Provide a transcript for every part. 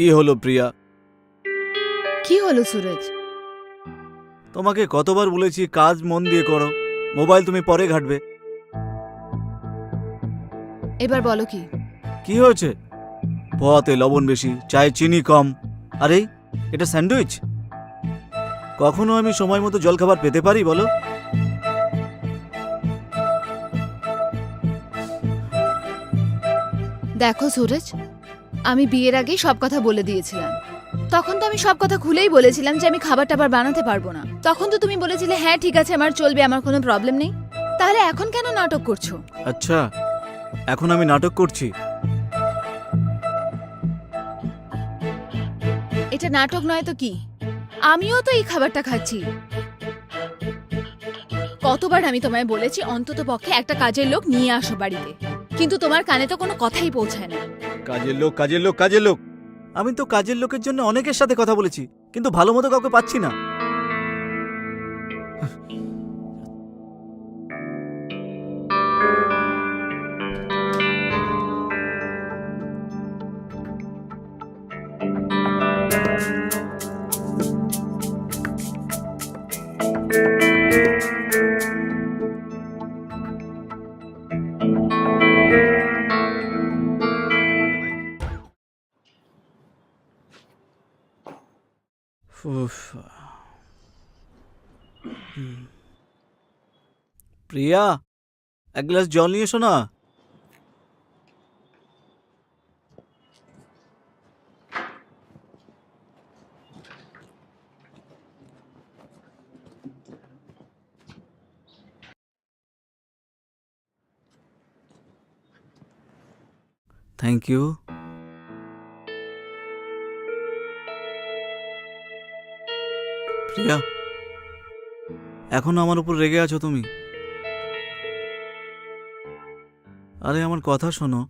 কি হলো প্রিয়া? কি হলো সুরজ? তোমাকে কতবার বলেছি কাজ মন দিয়ে করো মোবাইল তুমি পরে ঘাটবে। এবার বলো কি? কি হয়েছে? পোহাতে লবণ বেশি চায়ে চিনি কম। আরে এটা স্যান্ডউইচ? কখনো আমি সময় মতো জলখাবার পেতে পারি বলো? দেখো সুরজ আমি বিয়ের আগেই সব কথা বলে দিয়েছিলাম। তখন তো আমি সব কথা খুলেই বলেছিলাম যে আমি খাবার টাবার বানাতে পারব না। তখন তো তুমি বলেছিলে হ্যাঁ ঠিক আছে আমার চলবে আমার কোনো প্রবলেম নেই। তাহলে এখন কেন নাটক করছ? আচ্ছা এখন আমি নাটক করছি। এটা নাটক নয় তো কি? আমিও তো এই খাবারটা খাচ্ছি। কতবার আমি তোমায় বলেছি অন্তত পক্ষে একটা কাজের লোক নিয়ে আসো বাড়িতে। কিন্তু তোমার কানে তো কোনো কথাই পৌঁছায় না। কাজের লোক কাজের লোক কাজের লোক আমি তো কাজের লোকের জন্য অনেকের সাথে কথা বলেছি কিন্তু ভালো মতো কাউকে পাচ্ছি না উফ। হুম। প্রিয়া এক গ্লাস জল নিয়ে এসো না থ্যাংক ইউ প্রিয়া এখনও আমার উপর রেগে আছো তুমি? আরে আমার কথা শোনো।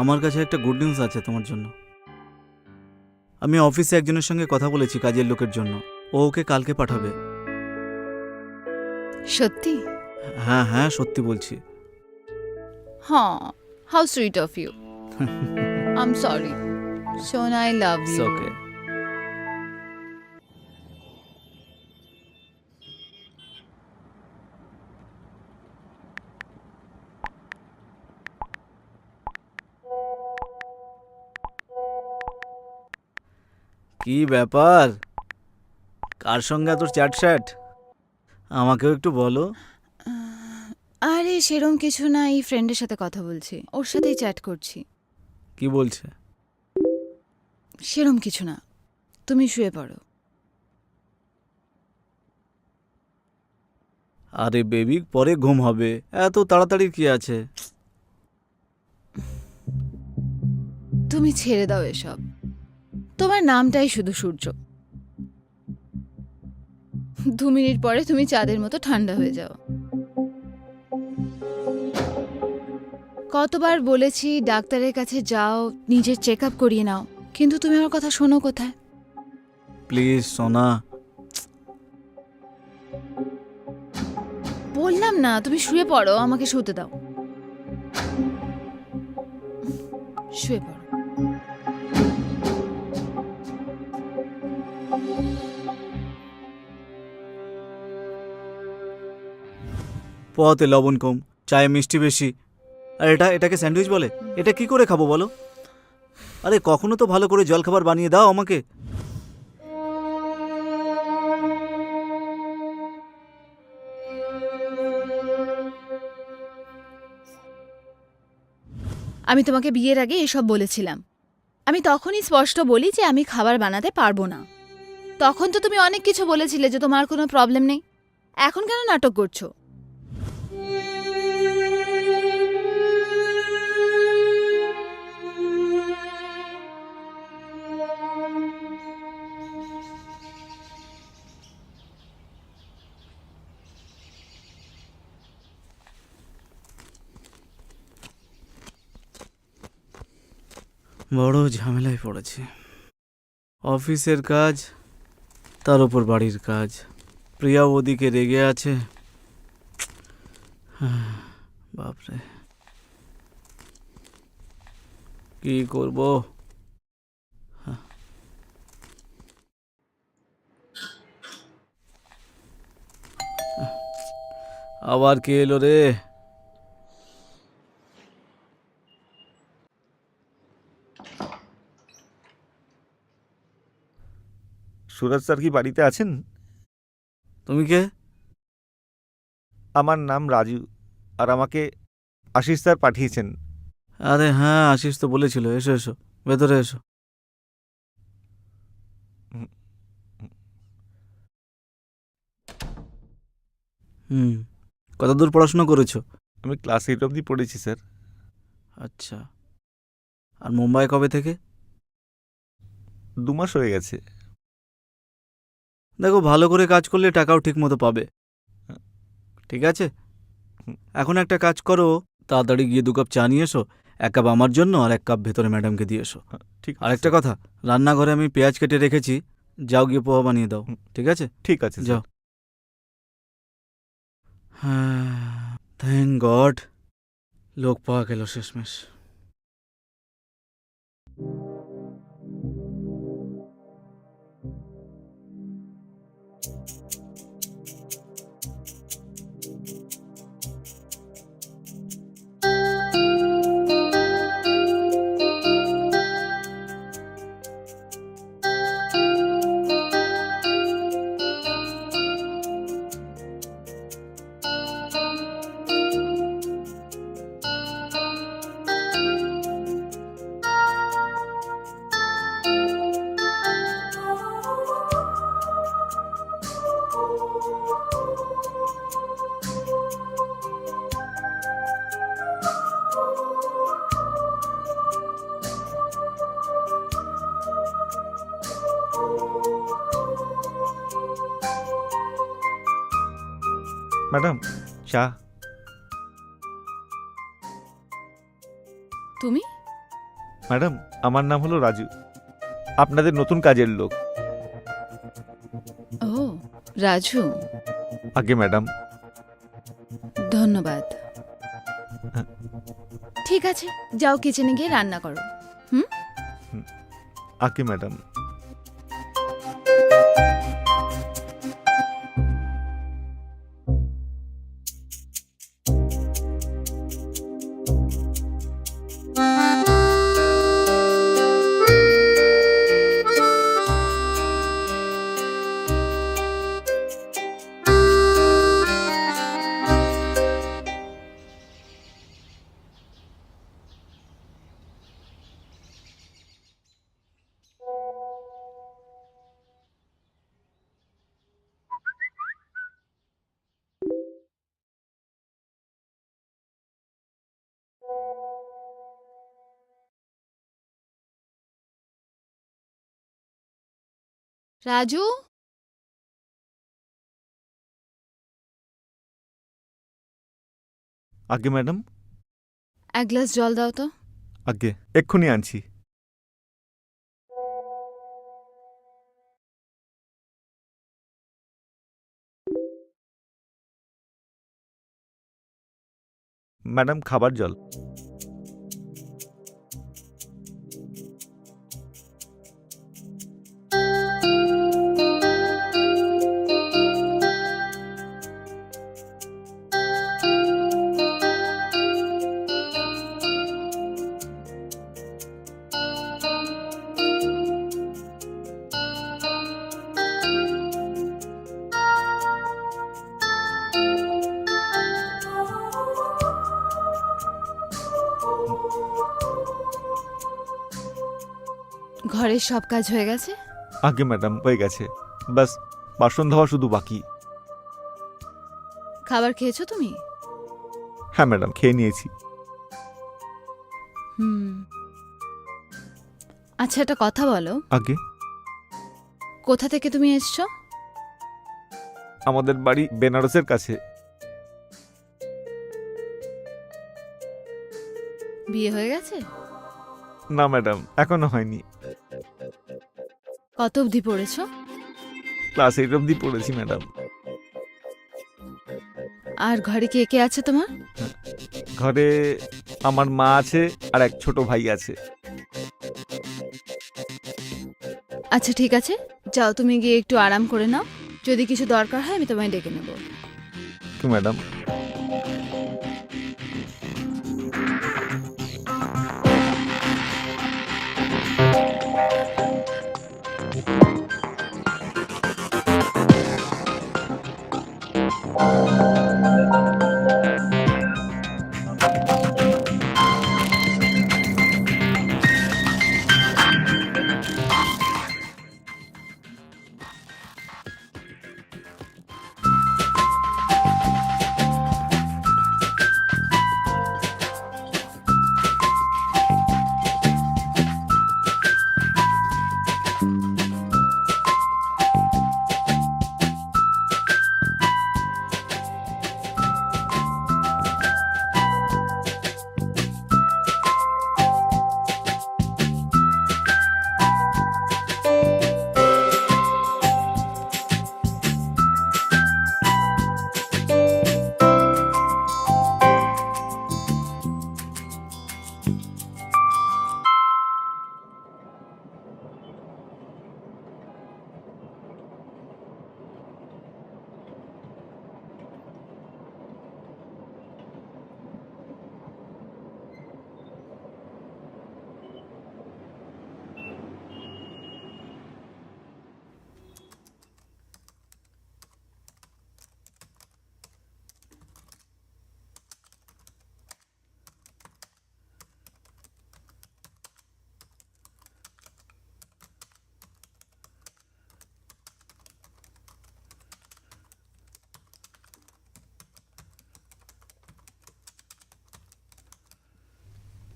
আমার কাছে একটা গুড নিউজ আছে তোমার জন্য। আমি অফিসে একজনের সঙ্গে কথা বলেছি কাজের লোকের জন্য। ও ওকে কালকে পাঠাবে। সত্যি? হ্যাঁ হ্যাঁ সত্যি বলছি। হ্যাঁ how sweet of you I am sorry সোনা আই লাভ ইউ ওকে কি ব্যাপার? কার সঙ্গে এত চ্যাট স্যাট আমাকেও একটু বলো। আরে সেরম কিছু না এই ফ্রেন্ডের সাথে কথা বলছি। ওর সাথেই চ্যাট করছি। কি বলছে? সেরম কিছু না। তুমি শুয়ে পড়ো। আরে বেবি পরে ঘুম হবে। এত তাড়াতাড়ি কি আছে? তুমি ছেড়ে দাও এসব। তোমার নামটাই শুধু সূর্য। দু মিনিট পরে তুমি চাঁদের মতো ঠান্ডা হয়ে যাও। কতবার বলেছি ডাক্তারের কাছে যাও নিজের চেক আপ করিয়ে নাও কিন্তু তুমি আমার কথা শোনো কোথায়? প্লিজ সোনা। বললাম না তুমি শুয়ে পড়ো আমাকে শুতে দাও। শুয়ে পড়ো। পোহাতে লবণ কম, চায়ে মিষ্টি বেশি। আর এটা, এটাকে স্যান্ডউইচ বলে? এটা কি করে খাব বলো? আরে, কখনো তো ভালো করে জলখাবার বানিয়ে দাও আমাকে। আমি তোমাকে বিয়ের আগে এসব বলেছিলাম। আমি তখনই স্পষ্ট বলি যে আমি খাবার বানাতে পারব না। তখন তো তুমি অনেক কিছু বলেছিলে যে তোমার কোনো প্রবলেম নেই। এখন কেন নাটক করছ? বড় ঝামেলায় পড়েছে। অফিসের কাজ, তার উপর বাড়ির কাজ। প্রিয়া ওদিকে রেগে আছে। বাপরে। কি করব? আবার কে এলো রে? সুরজ স্যার কি বাড়িতে আছেন? তুমি কে? আমার নাম রাজু আর আমাকে আশিস স্যার পাঠিয়েছেন। আরে হ্যাঁ আশিস তো বলেছিল। এসো এসো ভেতরে এসো। হুম কতদূর পড়াশোনা করেছ? আমি ক্লাস এইট অবধি পড়েছি স্যার। আচ্ছা। আর মুম্বাই কবে থেকে? দু মাস হয়ে গেছে। দেখো ভালো করে কাজ করলে টাকাও ঠিক মতো পাবে। ঠিক আছে? এখন একটা কাজ করো তাড়াতাড়ি গিয়ে দু কাপ চা নিয়ে এসো এক কাপ আমার জন্য আর এক কাপ ভেতরে ম্যাডামকে দিয়ে এসো। ঠিক আর একটা কথা রান্নাঘরে আমি পেঁয়াজ কেটে রেখেছি যাও গিয়ে পোহা বানিয়ে দাও ঠিক আছে? ঠিক আছে যাও। হ্যাঁ থ্যাংক গড লোক পাওয়া গেল শেষমেশ। ম্যাডাম চা। তুমি? ম্যাডাম আমার নাম হলো রাজু। আপনাদের নতুন কাজের লোক। ও রাজু। আগে ম্যাডাম। ধন্যবাদ। ঠিক আছে যাও কিচেনে গিয়ে রান্না করো। হুম আগে ম্যাডাম। রাজু? আগে ম্যাডাম। এক গ্লাস জল দাও তো। আগে এক্ষুনি আনছি। ম্যাডাম খাবার জল। সব কাজ হয়ে গেছে? আগে ম্যাডাম হয়ে গেছে। বাস বাসন ধোয়া শুধু বাকি। খাবার খেয়েছো তুমি? হ্যাঁ ম্যাডাম খেয়ে নিয়েছি। হুম। আচ্ছা একটা কথা বলো। আগে? কোথা থেকে তুমি এসছো? আমাদের বাড়ি বেনারসের কাছে। বিয়ে হয়ে গেছে? না ম্যাডাম এখনও হয়নি। কত অবধি পড়েছো? ক্লাস এইট অবধি পড়েছি ম্যাডাম। আর ঘরে কে কে আছে তোমার? ঘরে আমার মা আছে আর এক ছোট ভাই আছে। আচ্ছা ঠিক আছে। যাও তুমি গিয়ে একটু আরাম করে নাও। যদি কিছু দরকার হয় আমি তোমায় ডেকে নেব। ম্যাডাম।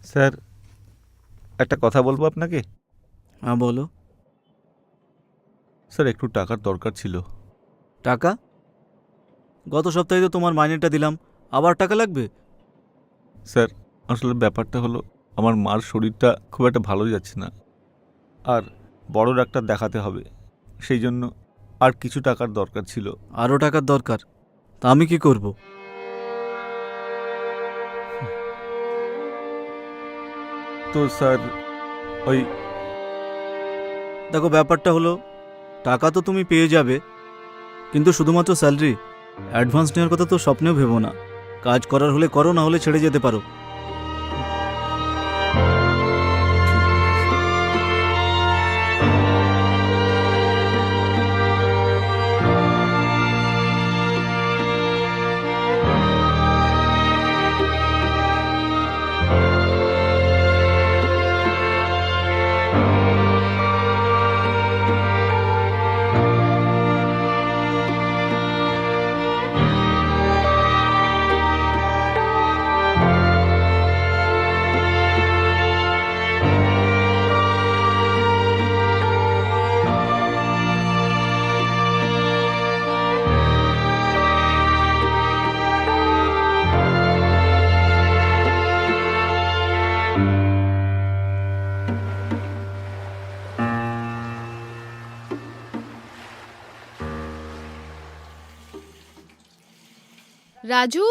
স্যার একটা কথা বলব আপনাকে? হ্যাঁ বলো। স্যার একটু টাকার দরকার ছিল। টাকা? গত সপ্তাহে তো তোমার মাইনেটা দিলাম আবার টাকা লাগবে? স্যার আসলে ব্যাপারটা হলো আমার মার শরীরটা খুব একটা ভালো যাচ্ছে না। আর বড় ডাক্তার দেখাতে হবে সেই জন্য আর কিছু টাকার দরকার ছিল। আরও টাকার দরকার? তা আমি কি করব? তো, স্যার, ওই দেখো, ব্যাপারটা হলো, টাকা তো তুমি পেয়ে যাবে, কিন্তু শুধুমাত্র স্যালারি। অ্যাডভান্স নেওয়ার কথা তো স্বপ্নেও ভেবো না। কাজ করার হলে করো, না হলে ছেড়ে যেতে পারো। রাজু?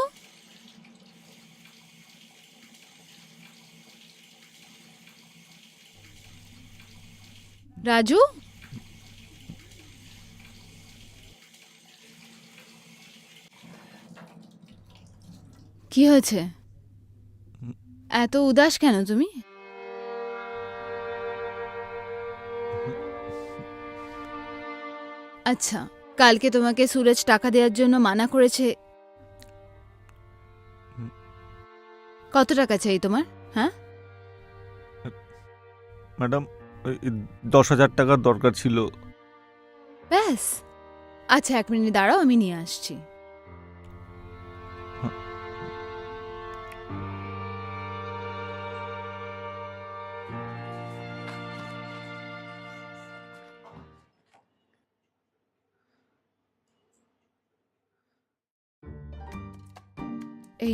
রাজু? কি হয়েছে? এত উদাস কেন তুমি? আচ্ছা কালকে তোমাকে সুরজ টাকা দেওয়ার জন্য মানা করেছে কত টাকা চাই তোমার? হ্যাঁ? ম্যাডাম ওই দশ হাজার টাকার দরকার ছিল। ব্যাস। আচ্ছা এক মিনিট দাঁড়াও আমি নিয়ে আসছি।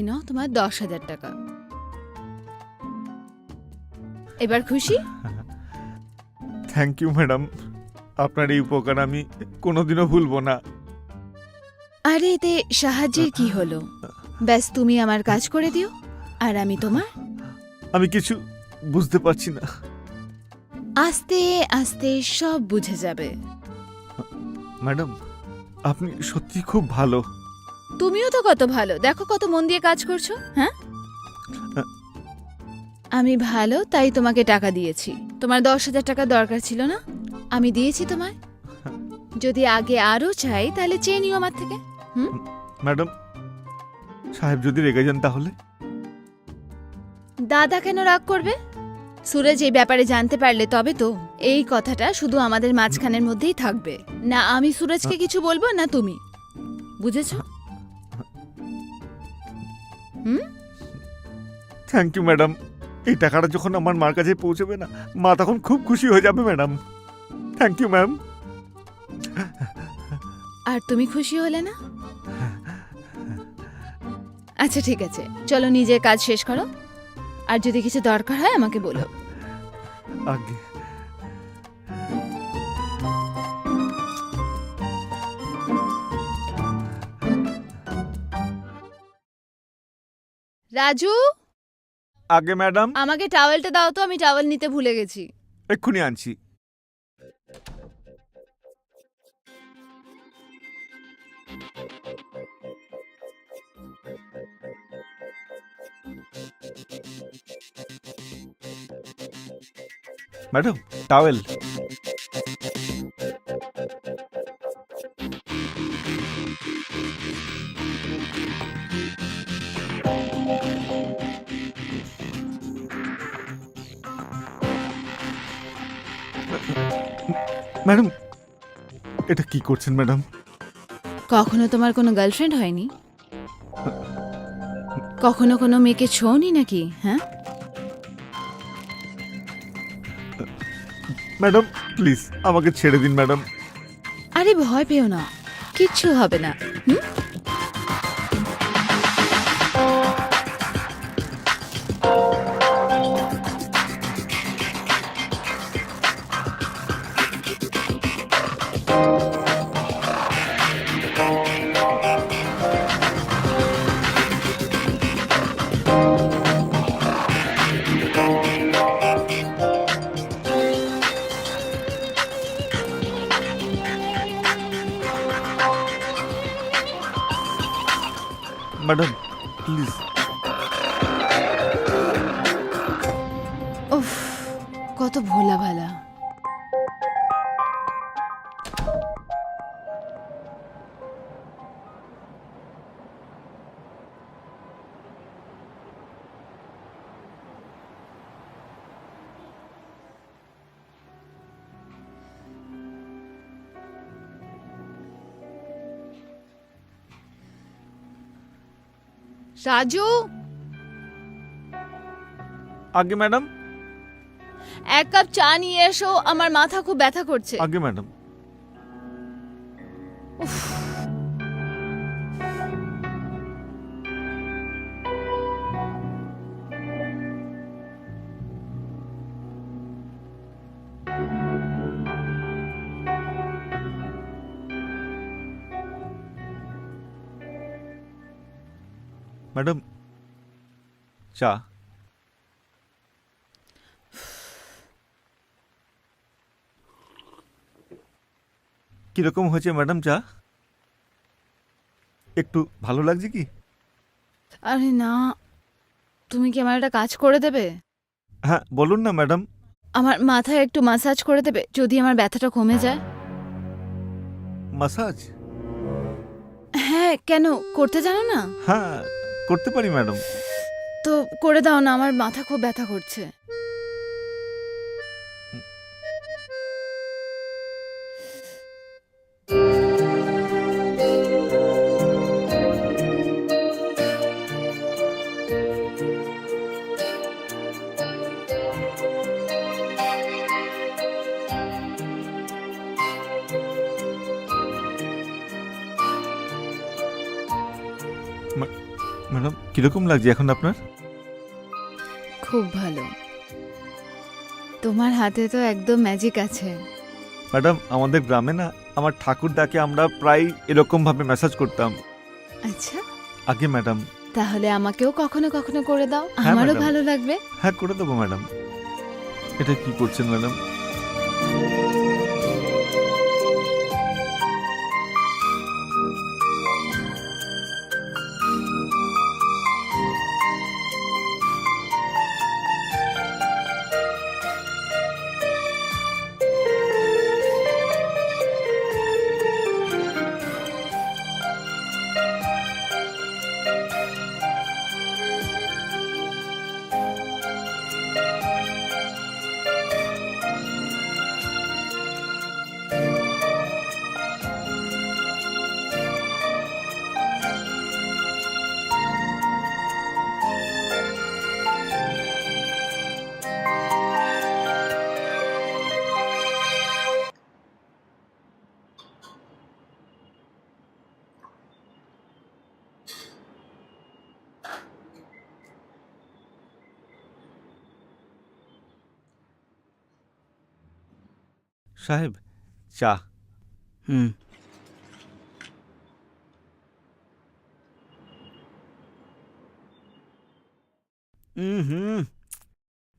এই নাও তোমার দশ হাজার টাকা। এবার খুশি? থ্যাংক ইউ ম্যাডাম আপনার এই উপকার আমি কোনোদিনও ভুলবো না। আরে এতে সাহায্যের কি হলো? ব্যাস তুমি আমার কাজ করে দিও আর আমি তোমার। আমি কিছু বুঝতে পারছি না। আস্তে আস্তে সব বুঝে যাবে। ম্যাডাম আপনি সত্যি খুব ভালো। তুমিও তো কত ভালো। দেখো কত মন দিয়ে কাজ করছ হ্যাঁ? আমি ভালো তাই তোমাকে টাকা দিয়েছি। তোমার দশ হাজার টাকা দরকার ছিল না? আমি দিয়েছি তোমায়। যদি আগে আরও চাই তাহলে চেয়ে নিও আমার থেকে ম্যাডাম সাহেব যদি রেগে যান তাহলে? দাদা কেন রাগ করবে? সুরজ এই ব্যাপারে জানতে পারলে তবে তো এই কথাটা শুধু আমাদের মাঝখানের মধ্যেই থাকবে। না আমি সুরজকে কিছু বলব না তুমি? বুঝেছ? থ্যাংক ইউ ম্যাডাম এই টাকাটা যখন আমার মার কাছে পৌঁছবে না মা তখন খুব খুশি হয়ে যাবে ম্যাডাম থ্যাংক ইউ ম্যাম আর তুমি খুশি হলে না? আচ্ছা ঠিক আছে। চলো নিজের কাজ শেষ করো। আর যদি কিছু দরকার হয় আমাকে বলো। আগে। রাজু? আগে ম্যাডাম। আমাকে টাওয়েলটা দাও তো আমি টাওয়েল নিতে ভুলে গেছি। এক্ষুনি আনছি। Madam towel. এটা কি করছেন ম্যাডাম? কখনো তোমার কোনো গার্লফ্রেন্ড হয়নি? কখনো কোনো মেয়েকে ছোঁনি নাকি হ্যাঁ? ম্যাডাম প্লিজ আমাকে ছেড়ে দিন ম্যাডাম। আরে ভয় পেও না কিচ্ছু হবে না হুম? কত ভোলা ভালা রাজু আগে ম্যাডাম এক কাপ চা নিয়ে এসো আমার মাথা খুব ব্যথা করছে। আগে ম্যাডাম। ম্যাডাম চা। কীরকম হয়েছে ম্যাডাম চা? একটু ভালো লাগছে কি? আরে না তুমি কি আমার একটা কাজ করে দেবে? হ্যাঁ বলুন না ম্যাডাম। আমার মাথায় একটু মাসাজ করে দেবে যদি আমার ব্যথাটা কমে যায়। মাসাজ? হ্যাঁ কেন? করতে জানো না? হ্যাঁ করতে পারি ম্যাডাম। তো করে দাও না আমার মাথা খুব ব্যথা করছে। কীরকম লাগছে এখন আপনার? খুব ভালো। তোমার হাতে তো একদম ম্যাজিক আছে। ম্যাডাম আমাদের গ্রামে না আমার ঠাকুরদাকে আমরা প্রায় এরকম ভাবে মেসাজ করতাম। আচ্ছা। আগে ম্যাডাম। তাহলে আমাকেও কখনো কখনো করে দাও। হ্যাঁ, আমারও। ভালো লাগবে। হ্যাঁ করে দেবো ম্যাডাম। এটা কি করছেন ম্যাডাম? সাহেব চা। হুম। হুম হুম।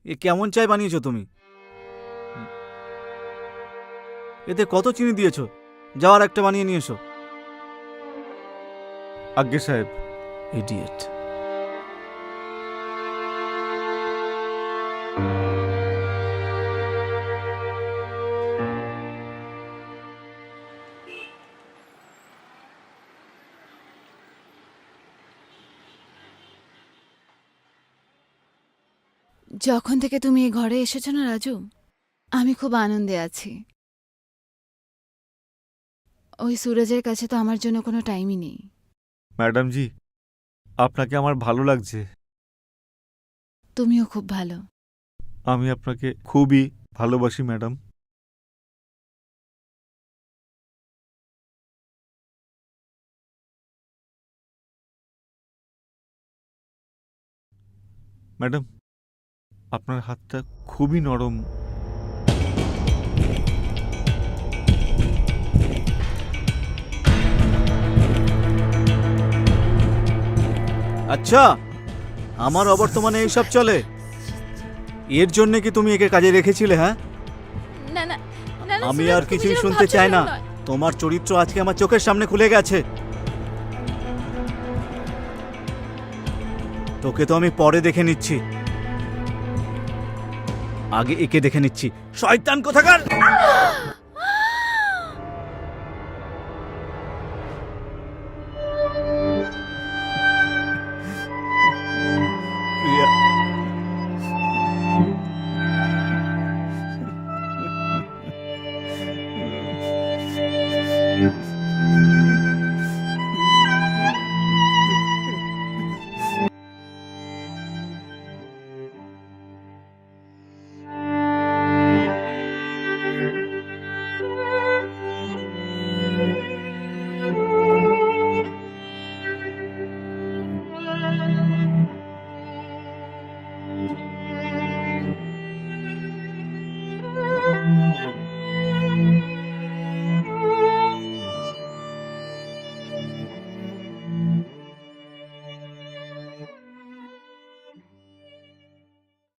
এ কেমন চাই বানিয়েছো তুমি? এতে কত চিনি দিয়েছ? যাওয়ার একটা বানিয়ে নিয়ে এসো। আজ্ঞে সাহেব ইডিয়েট যখন থেকে তুমি এই ঘরে এসেছ না রাজু আমি খুব আনন্দে আছি। ওই সুরজের কাছে তো আমার জন্য কোনো টাইমই নেই। ম্যাডাম জি আপনাকে আমার ভালো লাগছে। তুমিও খুব ভালো। আমি আপনাকে খুবই ভালোবাসি ম্যাডাম। ম্যাডাম আপনার হাতটা খুবই নরম। আচ্ছা আমার অবর্তমানে এইসব চলে? এর জন্য কি তুমি একে কাজে রেখেছিলে হ্যাঁ? না না আমি আর কিছুই শুনতে চাই না। তোমার চরিত্র আজকে আমার চোখের সামনে খুলে গেছে। তোকে তো আমি পরে দেখে নিচ্ছি। আগে একে দেখে নিচ্ছি। শয়তান কোথাকার?